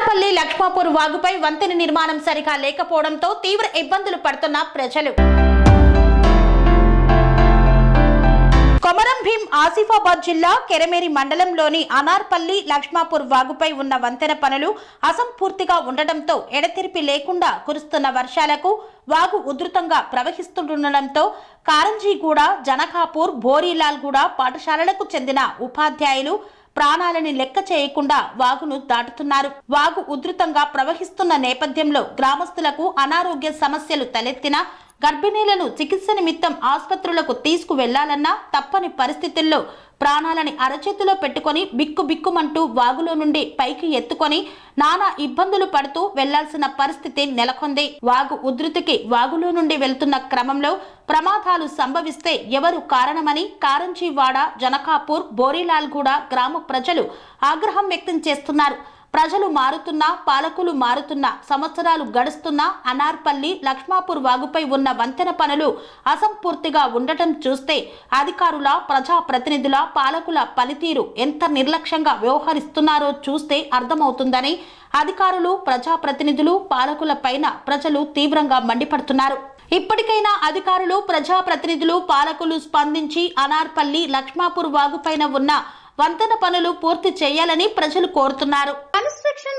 కుమార్పల్లి లక్ష్మాపూర్ వాగుపై వంతెన నిర్మాణం సరిగా లేకపోవడంతో తీవ్ర ఇబ్బందులు పడుతున్న ప్రజలు. కొమరం భీం ఆసిఫాబాద్ జిల్లా కెరమేరి మండలంలోని అనార్పల్లి లక్ష్మాపూర్ వాగుపై ఉన్న వంతెన పనులు అసంపూర్తిగా ఉండటంతో ఎడతెరిపి లేకుండా కురుస్తున్న వర్షాలకు వాగు ఉధృతంగా ప్రవహిస్తుండటంతో కారంజీగూడ జనకాపూర్ బోరీలాల్గూడ పాఠశాలలకు చెందిన ఉపాధ్యాయులు ప్రాణాలని లెక్క చేయకుండా వాగును దాటుతున్నారు. వాగు ఉధృతంగా ప్రవహిస్తున్న నేపథ్యంలో గ్రామస్తులకు అనారోగ్య సమస్యలు తలెత్తినా గర్భిణీలను చికిత్స నిమిత్తం ఆసుపత్రులకు తీసుకువెళ్ళాలన్నా తప్పని పరిస్థితుల్లో ప్రాణాలని అరచేతిలో పెట్టుకొని బిక్కు బిక్కుమంటూ వాగులో నుండి పైకి ఎత్తుకొని నానా ఇబ్బందులు పడుతూ వెళ్ళాల్సిన పరిస్థితి నెలకొంది. వాగు ఉధృతికి వాగులో నుండి వెళ్తున్న క్రమంలో ప్రమాదాలు సంభవిస్తే ఎవరు కారణమని కారంజీవాడ జనకాపూర్ బోరీలాల్గూడ గ్రామ ప్రజలు ఆగ్రహం వ్యక్తం చేస్తున్నారు. ప్రజలు మారుతున్నా పాలకులు మారుతున్నా సంవత్సరాలు గడుస్తున్నా అనార్పల్లి లక్ష్మాపూర్ వాగుపై ఉన్న వంతెన పనులు అసంపూర్తిగా ఉండటం చూస్తే అధికారుల ప్రజాప్రతినిధుల పాలకుల పనితీరు ఎంత నిర్లక్ష్యంగా వ్యవహరిస్తున్నారో చూస్తే అర్థమవుతుందని అధికారులు ప్రజాప్రతినిధులు పాలకుల పైన ప్రజలు తీవ్రంగా మండిపడుతున్నారు. ఇప్పటికైనా అధికారులు ప్రజాప్రతినిధులు పాలకులు స్పందించి అనార్పల్లి లక్ష్మాపూర్ వాగుపైన ఉన్న వంతెన పనులు పూర్తి చేయాలని ప్రజలు కోరుతున్నారు.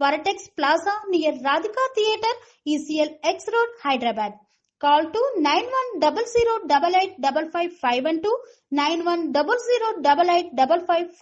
Varatex Plaza near Radhika Theatre, ECL X Road, Hyderabad. Call to 9100 five 55 512 five.